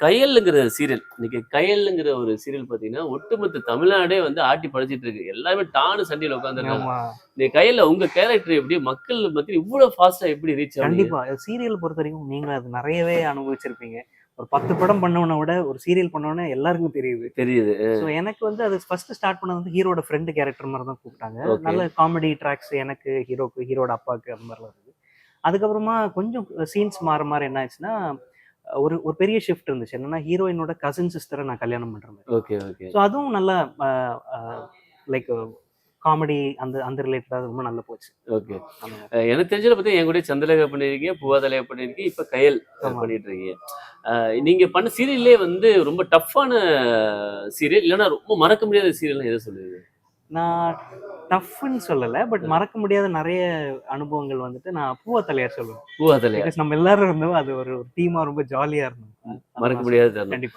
கயல்ங்கிற serial. இன்னைக்கு கயல்ங்கிற ஒரு serial பாத்தீங்கன்னா ஒட்டுமொத்த தமிழ்நாடே வந்து ஆட்டி படைச்சிட்டு இருக்கு. எல்லாருமே டானு சண்டையில உட்காந்துருக்காங்க இந்த கயல்ல உங்க கேரக்டர் எப்படி மக்கள் மத்தியில் இவ்வளவு ஃபாஸ்டா எப்படி ரீச் கண்டிப்பா. சீரியல் பொறுத்த வரைக்கும் நீங்க அது நிறையவே அனுபவிச்சிருப்பீங்க. ஒரு பத்து படம் பண்ணவனை விட ஒரு சீரியல் பண்ணவன எல்லாருக்கும் தெரியுது. தெரியுது. ஸோ எனக்கு வந்து அது ஃபர்ஸ்ட் ஸ்டார்ட் பண்ணது வந்து ஹீரோட ஃப்ரெண்டு கேரக்டர் மாதிரி தான் கூப்பிட்டாங்க. நல்ல காமெடி ட்ராக்ஸ் எனக்கு ஹீரோக்கு ஹீரோட அப்பாவுக்கு அந்த மாதிரிலாம் இருக்குது அதுக்கப்புறமா கொஞ்சம் சீன்ஸ் மாற மாற என்ன ஆச்சுன்னா ஒரு ஒரு பெரிய ஷிஃப்ட் இருந்துச்சு. என்னன்னா ஹீரோயினோட கசின் சிஸ்டரை நான் கல்யாணம் பண்ற மாதிரி. ஓகே ஓகே ஸோ அதுவும் நல்லா லைக் காமெடி அந்த அந்த ரிலேட்டடாக ரொம்ப நல்லா போச்சு. ஓகே. எனக்கு தெரிஞ்சதை பத்தி என் கூட சந்திரலேகா பண்ணிருக்கீங்க பூவாதலையா பண்ணிருக்கீங்க இப்ப கயல். பண்ணிட்டு இருக்கீங்க. அஹ் நீங்க பண்ண சீரியல்லே வந்து ரொம்ப டஃப்பான சீரியல் இல்லைன்னா ரொம்ப மறக்க முடியாத சீரியல் எதை சொல்லுவீங்க? நான் டஃப்னு சொல்லலை பட் மறக்க முடியாத நிறைய அனுபவங்கள் வந்துட்டு நான் பூவா தலையார் சொல்லுவேன். பூவாதலையா பிகாஸ் நம்ம எல்லாரும் இருந்தோம் அது ஒரு டீமா ரொம்ப ஜாலியா இருந்தோம். மறக்க முடியாத கண்டிப்பா.